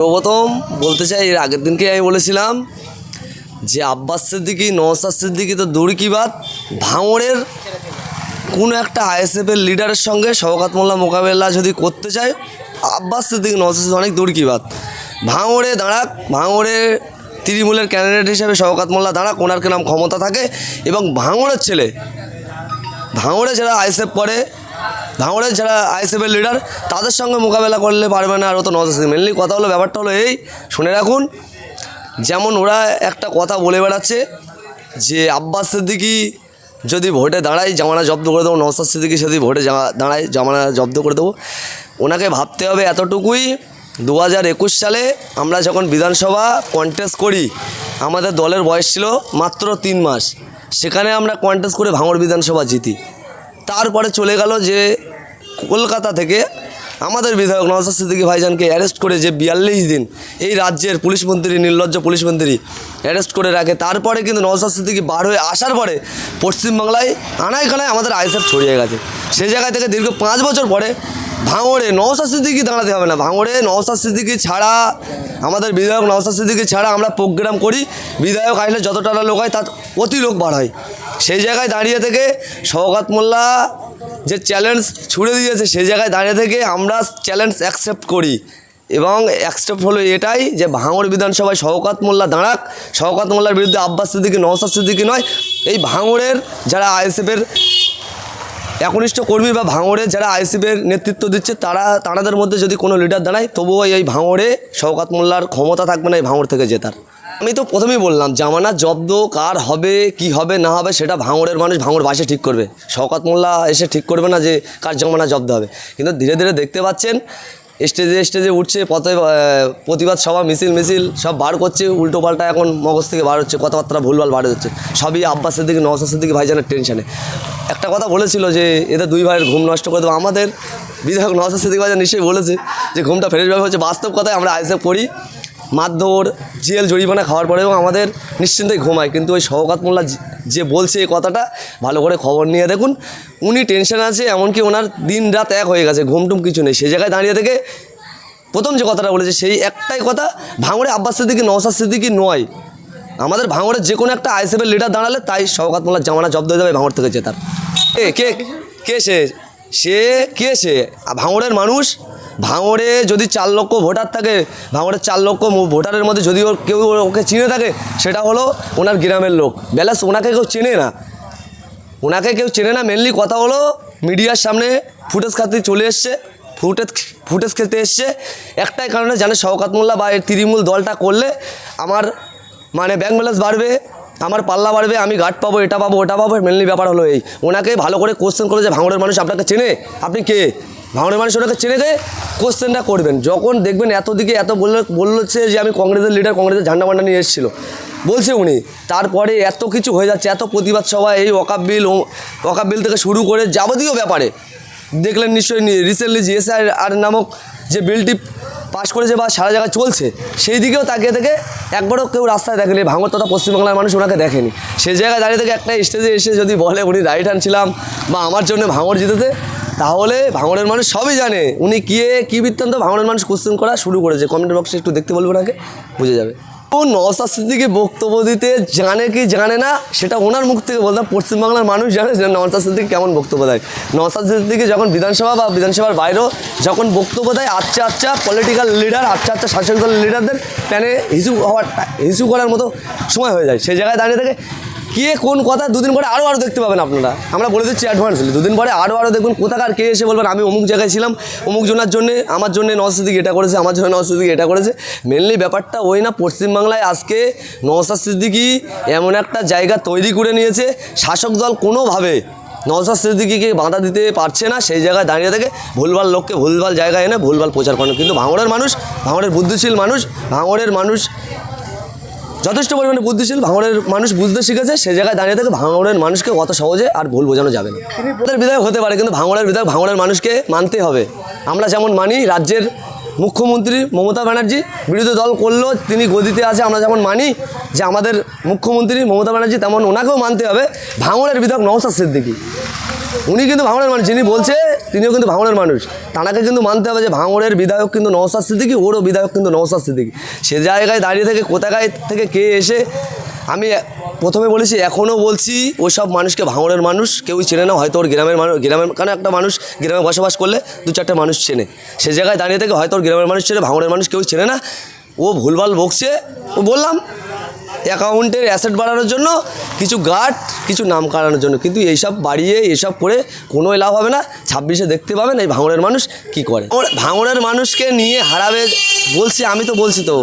প্রথম বলতে চাই, এর আগের দিনকে আমি বলেছিলাম যে আব্বাস সিদ্দিকি নওসাদ সিদ্দিকি তো দূর কি বাদ ভাঙড়ের কোনো একটা আইএসএফের লিডারের সঙ্গে শওকাত মোল্লা মোকাবেলা যদি করতে চায় আব্বাস সিদ্দিকি নওসাদ সিদ্দিকি অনেক দূর কি বাদ ভাঙড়ে দাঁড়াক, ভাঙড়ে তৃণমূলের ক্যান্ডিডেট হিসেবে শওকাত মোল্লা দাঁড়াক, ওনার নাম ক্ষমতা থাকে এবং ভাঙড়ের ছেলে ভাঙড়ে যারা আইএসএফ করে ভাঙড়ের যারা আইএসএফের লিডার তাদের সঙ্গে মোকাবেলা করলে পারবে না আর ও তো নজর মেনলি কথা হলো, ব্যাপারটা হলো এই, শুনে রাখুন, যেমন ওরা একটা কথা বলে বেড়াচ্ছে যে আব্বাস সিদ্দিকি যদি ভোটে দাঁড়ায়, জামানা জব্দ করে দেবো নওসাদ সিদ্দিকি যদি ভোটে দাঁড়ায়, জামানা জব্দ করে দেবো। ওনাকে ভাবতে হবে এতটুকুই দু হাজার একুশ সালে আমরা যখন বিধানসভা কন্টেস্ট করি, আমাদের দলের বয়স ছিল মাত্র তিন মাস। সেখানে আমরা কন্টেস্ট করে ভাঙড় বিধানসভা জিতি। তারপরে চলে গেল যে কলকাতা থেকে আমাদের বিধায়ক নওসাদ সিদ্দিকী ভাইজানকে অ্যারেস্ট করে যে বিয়াল্লিশ দিন এই রাজ্যের পুলিশ মন্ত্রী, নির্লজ্জ পুলিশ মন্ত্রী অ্যারেস্ট করে রাখে। তারপরে কিন্তু নওসাদ সিদ্দিকী বার হয়ে আসার পরে পশ্চিমবাংলায় আনায় খানায় আমাদের আইসএফ ছড়িয়ে গেছে। সেই জায়গা থেকে দীর্ঘ পাঁচ বছর পরে ভাঙড়ে নওসাদ সিদ্দিকী দাঁড়াতে হবে না। ভাঙড়ে নওসাদ সিদ্দিকী ছাড়া আমাদের বিধায়ক নওসাদ সিদ্দিকী ছাড়া আমরা প্রোগ্রাম করি। বিধায়ক আসলে যত টাকা লোক হয় তার অতি লোক বার হয়। সেই জায়গায় দাঁড়িয়ে থেকে শওকাত মোল্লা যে চ্যালেঞ্জ ছুড়ে দিয়েছে, সেই জায়গায় দাঁড়িয়ে থেকে আমরা চ্যালেঞ্জ অ্যাকসেপ্ট করি। এবং অ্যাকসেপ্ট হলো এটাই যে ভাঙড় বিধানসভায় শওকাত মোল্লা দাঁড়াক, শওকাত মোল্লার বিরুদ্ধে আব্বাস সিদ্দিকি নওসাদ সিদ্দিকি নয়, এই ভাঙড়ের যারা আইএসএফের একনিষ্ঠ কর্মী বা ভাঙড়ে যারা আইসিবের নেতৃত্ব দিচ্ছে, তারা তাঁদের মধ্যে যদি কোনো লিডার দাঁড়ায়, তবুও এই ভাঙড়ে শওকাত মোল্লার ক্ষমতা থাকবে না, এই ভাঙড় থেকে জেতার। আমি তো প্রথমেই বললাম জামানা জব্দ কার হবে, কি হবে, না হবে, সেটা ভাঙড়ের মানুষ ভাঙড় বাসে ঠিক করবে। শওকাত মোল্লা এসে ঠিক করবে না যে কার জামানা জব্দ হবে। কিন্তু ধীরে ধীরে দেখতে পাচ্ছেন, স্টেজে স্টেজে উঠছে, পথে প্রতিবাদ সভা, মিছিল মিছিল, সব বার করছে উল্টো পাল্টা এখন মগজ থেকে বার হচ্ছে, কথাবার্তা, ভুলভাল বার হচ্ছে। সবই আব্বাসের দিকে নওসাসের দিকে ভাইজানের টেনশনে। একটা কথা বলেছিল যে, এদের দুই ভাইয়ের ঘুম নষ্ট করে দেবো, আমাদের বিধায়ক নওসাদ সিদ্দিক ভাইজান নিশ্চয়ই বলেছে যে, ঘুমটা ফ্রেশভাবে হচ্ছে। বাস্তব কথায় আমরা আইসেফ করি মারধর, জেল, জরিমানা খাওয়ার পরেও আমাদের নিশ্চিন্তেই ঘুমায়। কিন্তু ওই শওকাত মোল্লা যে- বলছে এই কথাটা, ভালো করে খবর নিয়ে দেখুন, উনি টেনশন আছে, এমনকি ওনার দিন রাত এক হয়ে গেছে ঘুমটুম কিছু নেই। সে জায়গায় দাঁড়িয়ে থেকে প্রথম যে কথাটা বলেছে, সেই একটাই কথা, ভাঙড়ে আব্বাস সিদ্দিকি নওসাদ সিদ্দিকি নয়। আমাদের ভাঙড়ের যে কোনো একটা আইসিএফের লিডার দাঁড়ালে তাই শওকাত মোল্লার জামানা জব্দ হয়ে যাবে ভাঙড় থেকে জেতার এ, কে কে সে? সে, কে সে? ভাঙড়ের মানুষ ভাঙড়ে যদি চার লক্ষ ভোটার থাকে ভাঙড়ের চার লক্ষ ভোটারের মধ্যে যদি ওর কেউ ওকে চিনে থাকে, সেটা হলো ওনার গ্রামের লোক। ব্যালাস ওনাকে কেউ চেনে না। ওনাকে কেউ চেনে না। মেনলি কথা হলো মিডিয়ার সামনে ফুটেজ খাতে চলে এসছে, ফুটেজ ফুটেজ খেতে এসছে। একটাই কারণে জানে শওকাত মোল্লা বা এই তৃণমূল দলটা করলে আমার মানে ব্যাংক ব্যালেন্স বাড়বে, আমার পাল্লা বাড়বে, আমি গার্ড পাবো, এটা পাবো, ওটা পাবো। মেনলি ব্যাপার হলো এই। ওনাকে ভালো করে কোশ্চেন করে যে ভাঙড়ের মানুষ আপনাকে চেনে? আপনি কে? ভাঙড়ের মানুষ ওনাকে চেনে গে কোশ্চেনটা করবেন। যখন দেখবেন এত দিকে এত বললে, বলছে যে আমি কংগ্রেসের লিডার কংগ্রেসের ঝান্ডা মান্ডা নিয়ে এসেছিল। বলছে উনি, তারপরে এত কিছু হয়ে যাচ্ছে, এত প্রতিবাদ সভা এই ওকাব বিল ওকাব বিল থেকে শুরু করে যাবতীয় ব্যাপারে। দেখলেন নিশ্চয়ই রিসেন্টলি জিএসআই আর নামক যে বিলটি পাশ করেছে বা সারা জায়গায় চলছে, সেই দিকেও তাকিয়ে থেকে একবারও কেউ রাস্তায় দেখেনি ভাঙর তথা পশ্চিমবাংলার মানুষ ওনাকে দেখেনি। সেই জায়গায় দাঁড়িয়ে থেকে একটা স্টেজে এসে যদি বলে, উনি রাইট হ্যান্ড ছিলাম বা আমার জন্য ভাঙর জিতেতে তাহলে ভাঙড়ের মানুষ সবই জানে। উনি কে, কী বৃত্তান্ত ভাঙড়ের মানুষ কোশ্চেন করা শুরু করেছে। কমেন্ট বক্সে একটু দেখতে বলব ওনাকে, বুঝে যাবে। ও নওসাদ বক্তব্য দিতে জানে কি জানে না, সেটা ওনার মুখ থেকে বলতাম পশ্চিমবাংলার মানুষ জানে যে নওসাদ কেমন বক্তব্য দেয়। নওসাদ যখন বিধানসভা বা বিধানসভার বাইরেও যখন বক্তব্য দেয় আচ্ছা আচ্ছা পলিটিক্যাল লিডার আচ্ছা আচ্ছা শাসক দলের লিডারদের প্যানে হিসু হওয়ার, হিসু করার মতো সময় হয়ে যায়। সেই জায়গায় দাঁড়িয়ে থেকে কে কোন কথা দুদিন পরে আরও আরও দেখতে পাবেন আপনারা। আমরা বলে দিচ্ছি অ্যাডভান্সলি দুদিন পরে আরও আরও দেখুন কোথাকার কে এসে বলবেন, আমি অমুক জায়গায় ছিলাম, অমুক জনের জন্যে, আমার জন্য নওসাদ এটা করেছে, আমার জন্য নওসাদ এটা করেছে। মেনলি ব্যাপারটা ওই না, পশ্চিমবাংলায় আজকে নওসাদ সিদ্দিকি এমন একটা জায়গা তৈরি করে নিয়েছে, শাসক দল কোনোভাবে নওসাদ সিদ্দিকিকে বাধা দিতে পারছে না, সেই জায়গায় দাঁড়িয়ে থেকে ভুলভাল লোককে ভুলভাল জায়গায় এনে ভুলভাল প্রচার করেন। কিন্তু ভাঙড়ের মানুষ, ভাঙড়ের বুদ্ধিশীল মানুষ, ভাঙড়ের মানুষ যথেষ্ট পরিমাণে বুদ্ধিশীল, ভাঙড়ের মানুষ বুঝতে শিখেছে, সে জায়গায় দাঁড়িয়ে থেকে ভাঙড়ের মানুষকে অত সহজে আর ভুল বোঝানো যাবে না। ওদের বিধায়ক হতে পারে, কিন্তু ভাঙড়ের বিধায়ক ভাঙড়ের মানুষকে মানতে হবে। আমরা যেমন মানি, রাজ্যের মুখ্যমন্ত্রী মমতা ব্যানার্জি বিরোধী দল করলেও তিনি গদিতে আছে, আমরা যেমন মানি যে আমাদের মুখ্যমন্ত্রী মমতা ব্যানার্জি, তেমন ওনাকেও মানতে হবে। ভাঙড়ের বিধায়ক নওসাদ সিদ্দিকী। উনি কিন্তু ভাঙড়ের মানুষ, যিনি বলছে তিনিও কিন্তু ভাঙড়ের মানুষ। তানাকে কিন্তু মানতে হবে যে ভাঙড়ের বিধায়ক কিন্তু নওসাদ সিদ্দিকি, ওরও বিধায়ক কিন্তু নওসাদ সিদ্দিকি। সে জায়গায় দাঁড়িয়ে থেকে কোথায় থেকে কে এসে, আমি প্রথমে বলেছি, এখনও বলছি, ওইসব মানুষকে ভাঙড়ের মানুষ কেউই চেনে না, হয়তো ওর গ্রামের মানুষ, গ্রামের কারণ একটা মানুষ গ্রামে বসবাস করলে দু চারটে মানুষ চেনে। সে জায়গায় দাঁড়িয়ে থেকে হয়তো ওর গ্রামের মানুষ চেনে ভাঙড়ের মানুষ কেউ চেনে না। ও ভুলভাল বকছে, ও বললাম অ্যাকাউন্টের অ্যাসেট বাড়ানোর জন্য, কিছু গার্ড, কিছু নাম কাড়ানোর জন্য। কিন্তু এইসব বাড়িয়ে এসব করে কোনো লাভ হবে না। ছাব্বিশে দেখতে পাবেন এই ভাঙড়ের মানুষ কি করে। ভাঙড়ের মানুষকে নিয়ে হারাবে, বলছি, আমি তো বলছি তো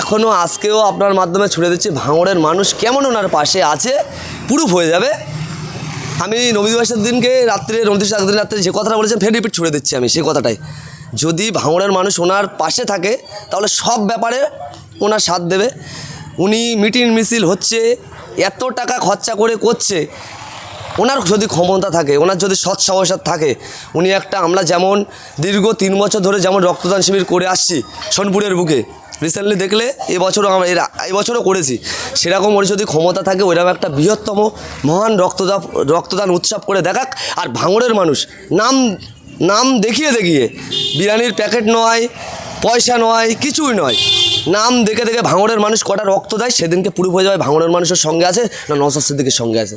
এখনও আজকেও আপনার মাধ্যমে ছুড়ে দিচ্ছি, ভাঙড়ের মানুষ কেমন ওনার পাশে আছে প্রুফ হয়ে যাবে। আমি নবী দিবসের দিনকে রাত্রে নবী দিবসের দিন রাত্রে যে কথাটা বলেছেন, ফের রিপিট ছুড়ে দিচ্ছি আমি সেই কথাটাই। যদি ভাঙড়ের মানুষ ওনার পাশে থাকে, তাহলে সব ব্যাপারে ওনার সাথ দেবে। উনি মিটিং মিছিল হচ্ছে, এত টাকা খরচা করে করছে। ওনার যদি ক্ষমতা থাকে, ওনার যদি সৎ সাহসাত থাকে, উনি একটা আমরা যেমন দীর্ঘ তিন বছর ধরে যেমন রক্তদান শিবির করে আসছি সোনপুরের বুকে রিসেন্টলি দেখলে এবছরও আমরা এর এই বছরও করেছি। সেরকম ওর যদি ক্ষমতা থাকে, ওইরকম একটা বৃহত্তম মহান রক্তদান রক্তদান উৎসব করে দেখাক। আর ভাঙড়ের মানুষ, নাম নাম দেখিয়ে দেখিয়ে, বিরিয়ানির প্যাকেট নয়, পয়সা নয়, কিছুই নয়। নাম দেখে দেখে ভাঙড়ের মানুষ কটা রক্ত দেয়? সেদিনকে পুরো হয়ে যাবে ভাঙড়ের মানুষের সঙ্গে আছে না নসার সিদ্দিকের সঙ্গে আছে?